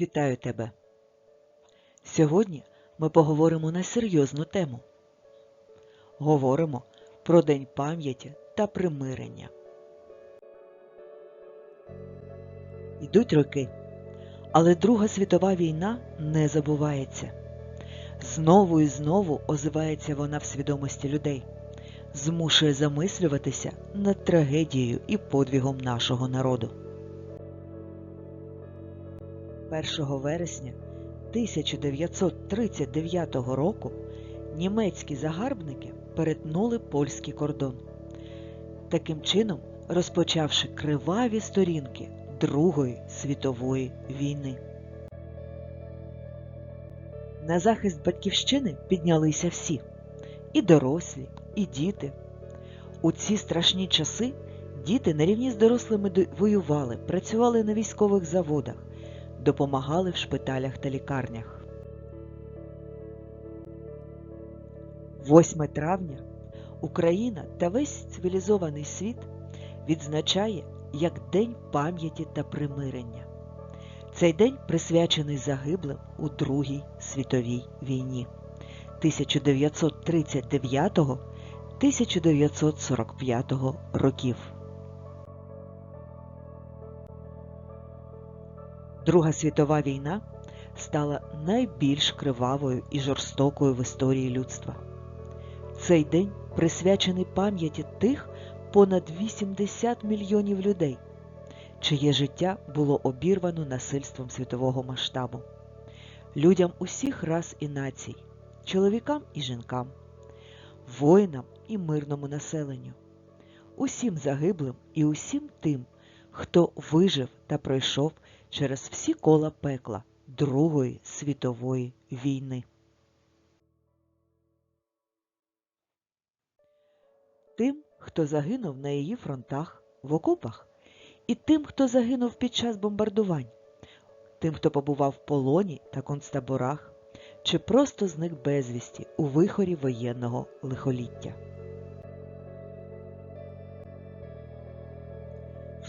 Вітаю тебе! Сьогодні ми поговоримо на серйозну тему. Говоримо про День пам'яті та примирення. Йдуть роки, але Друга світова війна не забувається. Знову і знову озивається вона в свідомості людей, змушує замислюватися над трагедією і подвігом нашого народу. 1 вересня 1939 року німецькі загарбники перетнули польський кордон, таким чином розпочавши криваві сторінки Другої світової війни. На захист батьківщини піднялися всі і дорослі, і діти. У ці страшні часи діти на рівні з дорослими воювали, працювали на військових заводах, допомагали в шпиталях та лікарнях. 8 травня Україна та весь цивілізований світ відзначає як День пам'яті та примирення. Цей день присвячений загиблим у Другій світовій війні 1939-1945 років. Друга світова війна стала найбільш кривавою і жорстокою в історії людства. Цей день присвячений пам'яті тих понад 80 мільйонів людей, чиє життя було обірвано насильством світового масштабу, людям усіх рас і націй, чоловікам і жінкам, воїнам і мирному населенню, усім загиблим і усім тим, хто вижив та пройшов через всі кола пекла Другої світової війни. Тим, хто загинув на її фронтах, в окопах, і тим, хто загинув під час бомбардувань, тим, хто побував в полоні та концтаборах, чи просто зник безвісті у вихорі воєнного лихоліття.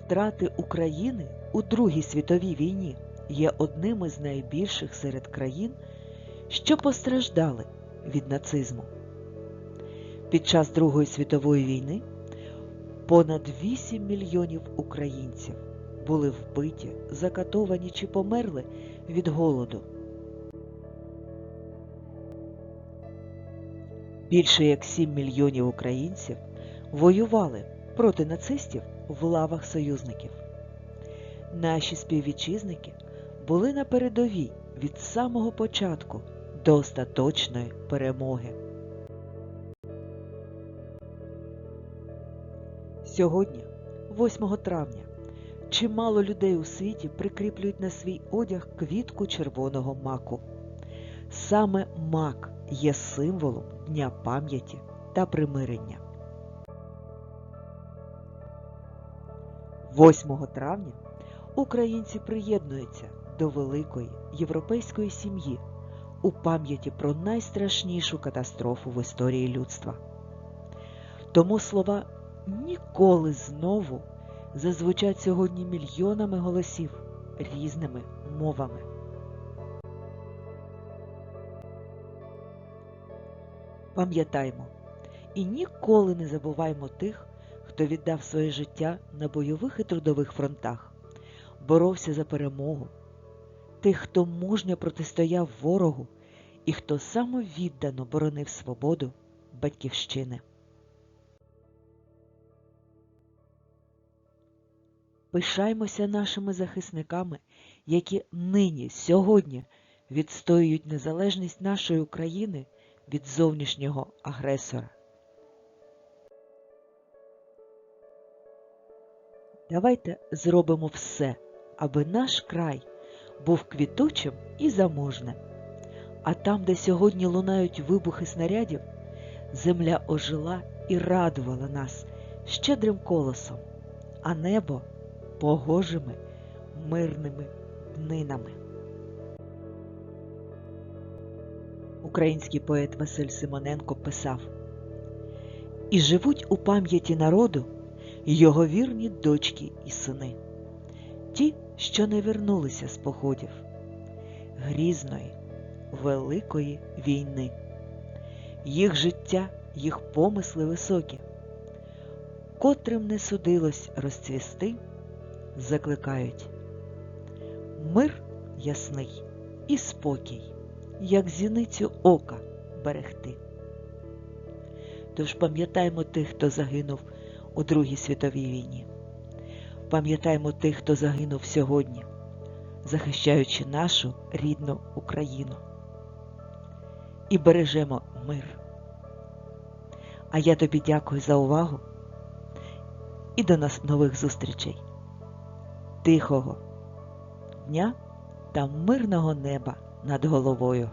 Втрати України у Другій світовій війні є одним із найбільших серед країн, що постраждали від нацизму. Під час Другої світової війни понад 8 мільйонів українців були вбиті, закатовані чи померли від голоду. Більше як 7 мільйонів українців воювали проти нацистів в лавах союзників. Наші співвітчизники були на передовій від самого початку до остаточної перемоги. Сьогодні, 8 травня, чимало людей у світі прикріплюють на свій одяг квітку червоного маку. Саме мак є символом Дня пам'яті та примирення. 8 травня українці приєднуються до великої європейської сім'ї у пам'яті про найстрашнішу катастрофу в історії людства. Тому слова ніколи знову зазвучать сьогодні мільйонами голосів різними мовами. Пам'ятаймо і ніколи не забуваймо тих, хто віддав своє життя на бойових і трудових фронтах, боровся за перемогу, тих, хто мужньо протистояв ворогу і хто самовіддано боронив свободу батьківщини. Пишаймося нашими захисниками, які нині, сьогодні відстоюють незалежність нашої України від зовнішнього агресора. Давайте зробимо все, аби наш край був квітучим і заможним. А там, де сьогодні лунають вибухи снарядів, земля ожила і радувала нас щедрим колосом, а небо погожими мирними днинами. Український поет Василь Симоненко писав І живуть у пам'яті народу його вірні дочки і сини, ті, що не вернулися з походів, грізної, великої війни. Їх життя, їх помисли високі, котрим не судилось розцвісти, закликають мир ясний і спокій, як зіницю ока берегти. Тож пам'ятаємо тих, хто загинув у Другій світовій війні. Пам'ятаємо тих, хто загинув сьогодні, захищаючи нашу рідну Україну. І бережемо мир. А я тобі дякую за увагу і до нас нових зустрічей. Тихого дня та мирного неба над головою.